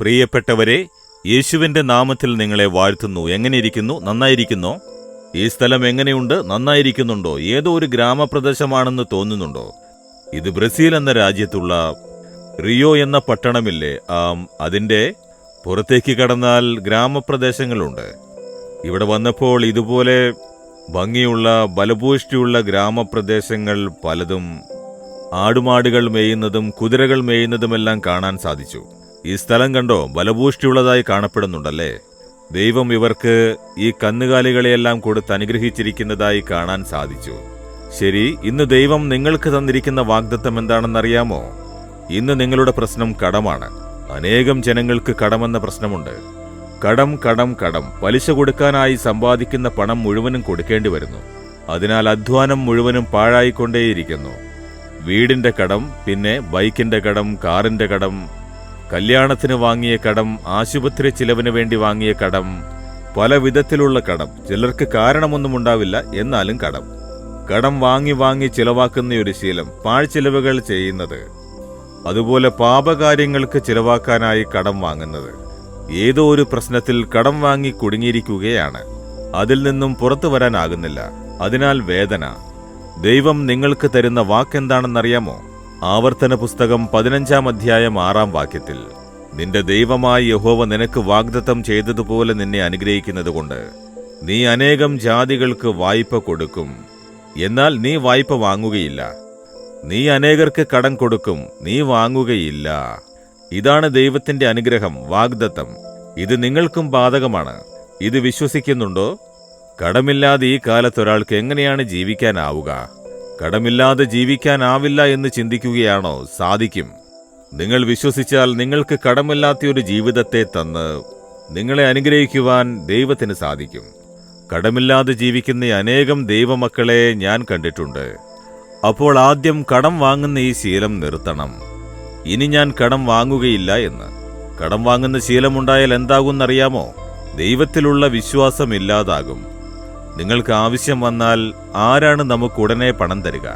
പ്രിയപ്പെട്ടവരെ യേശുവിന്റെ നാമത്തിൽ നിങ്ങളെ വാഴ്ത്തുന്നു. എങ്ങനെയിരിക്കുന്നു? നന്നായിരിക്കുന്നോ? ഈ സ്ഥലം എങ്ങനെയുണ്ട്? നന്നായിരിക്കുന്നുണ്ടോ? ഏതോ ഒരു ഗ്രാമപ്രദേശമാണെന്ന് തോന്നുന്നുണ്ടോ? ഇത് ബ്രസീൽ എന്ന രാജ്യത്തുള്ള റിയോ എന്ന പട്ടണമില്ലേ? ആ അതിന്റെ പുറത്തേക്ക് കടന്നാൽ ഗ്രാമപ്രദേശങ്ങളുണ്ട്. ഇവിടെ വന്നപ്പോൾ ഇതുപോലെ ഭംഗിയുള്ള ബലഭൂഷ്ടിയുള്ള ഗ്രാമപ്രദേശങ്ങൾ പലതും ആടുമാടുകൾ മേയുന്നതും കുതിരകൾ മേയുന്നതുമെല്ലാം കാണാൻ സാധിച്ചു. ഈ സ്ഥലം കണ്ടോ? ബലഭൂഷ്ടിയുള്ളതായി കാണപ്പെടുന്നുണ്ടല്ലേ? ദൈവം ഇവർക്ക് ഈ കന്നുകാലികളെയെല്ലാം കൊടുത്ത് അനുഗ്രഹിച്ചിരിക്കുന്നതായി കാണാൻ സാധിച്ചു. ശരി ഇന്ന് ദൈവം നിങ്ങൾക്ക് തന്നിരിക്കുന്ന വാഗ്ദത്തം എന്താണെന്നറിയാമോ? ഇന്ന് നിങ്ങളുടെ പ്രശ്നം കടമാണ്. അനേകം ജനങ്ങൾക്ക് കടമെന്ന പ്രശ്നമുണ്ട്. കടം കടം കടം. പലിശ കൊടുക്കാനായി സമ്പാദിക്കുന്ന പണം മുഴുവനും കൊടുക്കേണ്ടി വരുന്നു. അതിനാൽ അധ്വാനം മുഴുവനും പാഴായിക്കൊണ്ടേയിരിക്കുന്നു. വീടിന്റെ കടം പിന്നെ ബൈക്കിന്റെ കടം കാറിന്റെ കടം കല്യാണത്തിന് വാങ്ങിയ കടം ആശുപത്രി ചിലവിന് വേണ്ടി വാങ്ങിയ കടം പല വിധത്തിലുള്ള കടം. ചിലർക്ക് കാരണമൊന്നും ഉണ്ടാവില്ല എന്നാലും കടം. കടം വാങ്ങി വാങ്ങി ചിലവാക്കുന്ന ഒരു ശീലം പാഴ്ചിലവുകൾ ചെയ്യുന്നത്. അതുപോലെ പാപകാര്യങ്ങൾക്ക് ചിലവാക്കാനായി കടം വാങ്ങുന്നത്. ഏതോ ഒരു പ്രശ്നത്തിൽ കടം വാങ്ങി കുടുങ്ങിയിരിക്കുകയാണ്. അതിൽ നിന്നും പുറത്തു വരാനാകുന്നില്ല. അതിനാൽ വേദന. ദൈവം നിങ്ങൾക്ക് തരുന്ന വാക്കെന്താണെന്നറിയാമോ? ആവർത്തന പുസ്തകം പതിനഞ്ചാം അധ്യായം ആറാം വാക്യത്തിൽ നിന്റെ ദൈവമായ യഹോവ നിനക്ക് വാഗ്ദത്തം ചെയ്തതുപോലെ നിന്നെ അനുഗ്രഹിക്കുന്നതുകൊണ്ട് നീ അനേകം ജാതികൾക്ക് വായ്പ കൊടുക്കും. എന്നാൽ നീ വായ്പ വാങ്ങുകയില്ല. നീ അനേകർക്ക് കടം കൊടുക്കും. നീ വാങ്ങുകയില്ല. ഇതാണ് ദൈവത്തിന്റെ അനുഗ്രഹം വാഗ്ദത്തം. ഇത് നിങ്ങൾക്കും ബാധകമാണ്. ഇത് വിശ്വസിക്കുന്നുണ്ടോ? കടമില്ലാതെ ഈ കാലത്തൊരാൾക്ക് എങ്ങനെയാണ് ജീവിക്കാനാവുക? കടമില്ലാതെ ജീവിക്കാനാവില്ല എന്ന് ചിന്തിക്കുകയാണോ? സാധിക്കും. നിങ്ങൾ വിശ്വസിച്ചാൽ നിങ്ങൾക്ക് കടമില്ലാത്ത ഒരു ജീവിതത്തെ തന്ന് നിങ്ങളെ അനുഗ്രഹിക്കുവാൻ ദൈവത്തിന് സാധിക്കും. കടമില്ലാതെ ജീവിക്കുന്ന അനേകം ദൈവമക്കളെ ഞാൻ കണ്ടിട്ടുണ്ട്. അപ്പോൾ ആദ്യം കടം വാങ്ങുന്ന ഈ ശീലം നിർത്തണം. ഇനി ഞാൻ കടം വാങ്ങുകയില്ല എന്ന്. കടം വാങ്ങുന്ന ശീലമുണ്ടായാൽ എന്താകുമെന്നറിയാമോ? ദൈവത്തിലുള്ള വിശ്വാസം ഇല്ലാതാകും. നിങ്ങൾക്ക് ആവശ്യം വന്നാൽ ആരാണ് നമുക്ക് ഉടനെ പണം തരിക?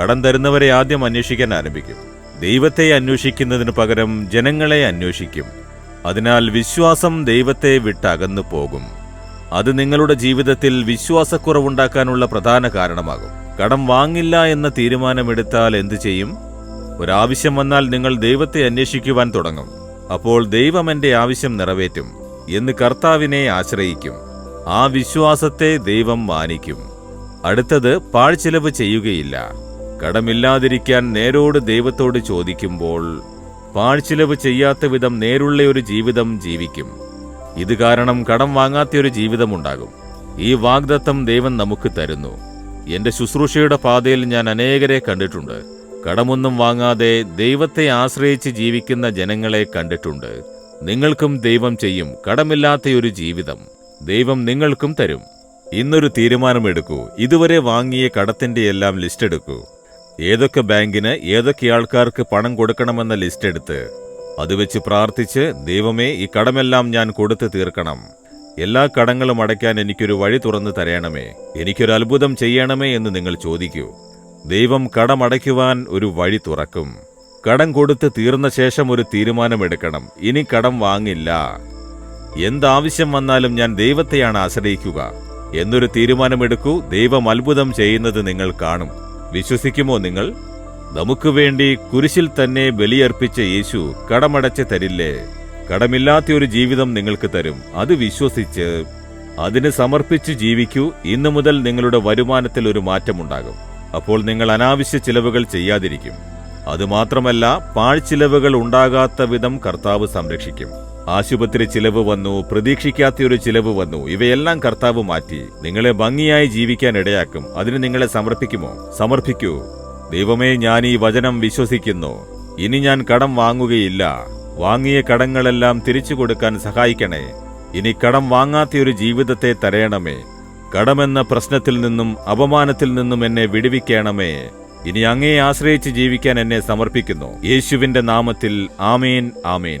കടം തരുന്നവരെ ആദ്യം അന്വേഷിക്കാൻ ആരംഭിക്കും. ദൈവത്തെ അന്വേഷിക്കുന്നതിന് പകരം ജനങ്ങളെ അന്വേഷിക്കും. അതിനാൽ വിശ്വാസം ദൈവത്തെ വിട്ടകന്നു പോകും. അത് നിങ്ങളുടെ ജീവിതത്തിൽ വിശ്വാസക്കുറവുണ്ടാക്കാനുള്ള പ്രധാന കാരണമാകും. കടം വാങ്ങില്ല എന്ന തീരുമാനമെടുത്താൽ എന്തു ചെയ്യും? ഒരാവശ്യം വന്നാൽ നിങ്ങൾ ദൈവത്തെ അന്വേഷിക്കുവാൻ തുടങ്ങും. അപ്പോൾ ദൈവം എന്റെ ആവശ്യം നിറവേറ്റും എന്ന് കർത്താവിനെ ആശ്രയിക്കും. ആ വിശ്വാസത്തെ ദൈവം മാനിക്കും. അടുത്തത് പാഴ്ചെലവ് ചെയ്യുകയില്ല. കടമില്ലാതിരിക്കാൻ നേരോട് ദൈവത്തോട് ചോദിക്കുമ്പോൾ പാഴ്ചെലവ് ചെയ്യാത്ത വിധം നേരുള്ള ഒരു ജീവിതം ജീവിക്കും. ഇത് കാരണം കടം വാങ്ങാത്ത ഒരു ജീവിതമുണ്ടാകും. ഈ വാഗ്ദത്തം ദൈവം നമുക്ക് തരുന്നു. എന്റെ ശുശ്രൂഷയുടെ പാതയിൽ ഞാൻ അനേകരെ കണ്ടിട്ടുണ്ട്. കടമൊന്നും വാങ്ങാതെ ദൈവത്തെ ആശ്രയിച്ച് ജീവിക്കുന്ന ജനങ്ങളെ കണ്ടിട്ടുണ്ട്. നിങ്ങൾക്കും ദൈവം ചെയ്യും കടമില്ലാത്ത ഒരു ജീവിതം. ദൈവം നിങ്ങൾക്കും തരും. ഇന്നൊരു തീരുമാനമെടുക്കൂ. ഇതുവരെ വാങ്ങിയ കടത്തിന്റെ എല്ലാം ലിസ്റ്റ് എടുക്കൂ ഏതൊക്കെ ബാങ്കിന് ഏതൊക്കെ ആൾക്കാർക്ക് പണം കൊടുക്കണമെന്ന ലിസ്റ്റ് എടുത്ത് അത് വെച്ച് പ്രാർത്ഥിച്ച് ദൈവമേ ഈ കടമെല്ലാം ഞാൻ കൊടുത്തു തീർക്കണം. എല്ലാ കടങ്ങളും അടയ്ക്കാൻ എനിക്കൊരു വഴി തുറന്നു തരയണമേ എനിക്കൊരു അത്ഭുതം ചെയ്യണമേ എന്ന് നിങ്ങൾ ചോദിക്കൂ. ദൈവം കടമടയ്ക്കുവാൻ ഒരു വഴി തുറക്കും. കടം കൊടുത്ത് തീർന്ന ശേഷം ഒരു തീരുമാനമെടുക്കണം. ഇനി കടം വാങ്ങില്ല. എന്താവശ്യം വന്നാലും ഞാൻ ദൈവത്തെയാണ് ആശ്രയിക്കുക. എന്നൊരു തീരുമാനമെടുക്കൂ ദൈവം അത്ഭുതം ചെയ്യുന്നത് നിങ്ങൾ കാണും. വിശ്വസിക്കുമോ നിങ്ങൾ? നമുക്ക് വേണ്ടി കുരിശിൽ തന്നെ ബലിയർപ്പിച്ച യേശു കടമടച്ച് തരില്ലേ? കടമില്ലാത്ത ഒരു ജീവിതം നിങ്ങൾക്ക് തരും അത് വിശ്വസിച്ച് അതിന് സമർപ്പിച്ച് ജീവിക്കൂ. ഇന്നു മുതൽ നിങ്ങളുടെ വരുമാനത്തിൽ ഒരു മാറ്റമുണ്ടാകും. അപ്പോൾ നിങ്ങൾ അനാവശ്യ ചിലവുകൾ ചെയ്യാതിരിക്കും. അതുമാത്രമല്ല പാഴ്ചിലവുകൾ ഉണ്ടാകാത്ത വിധം കർത്താവ് സംരക്ഷിക്കും. ആശുപത്രി ചിലവ് വന്നു പ്രതീക്ഷിക്കാത്ത ഒരു ചിലവ് വന്നു. ഇവയെല്ലാം കർത്താവ് മാറ്റി. നിങ്ങളെ ഭംഗിയായി ജീവിക്കാൻ ഇടയാക്കും. അതിന് നിങ്ങളെ സമർപ്പിക്കുമോ? സമർപ്പിക്കൂ. ദൈവമേ ഞാൻ ഈ വചനം വിശ്വസിക്കുന്നു. ഇനി ഞാൻ കടം വാങ്ങുകയില്ല. വാങ്ങിയ കടങ്ങളെല്ലാം തിരിച്ചു കൊടുക്കാൻ സഹായിക്കണേ. ഇനി കടം വാങ്ങാത്ത ഒരു ജീവിതത്തെ തരയണമേ. കടമെന്ന പ്രശ്നത്തിൽ നിന്നും അപമാനത്തിൽ നിന്നും എന്നെ വിടുവിക്കണമേ. ഇനി അങ്ങയെ ആശ്രയിച്ച് ജീവിക്കാൻ എന്നെ സമർപ്പിക്കുന്നു. യേശുവിന്റെ നാമത്തിൽ ആമേൻ ആമേൻ.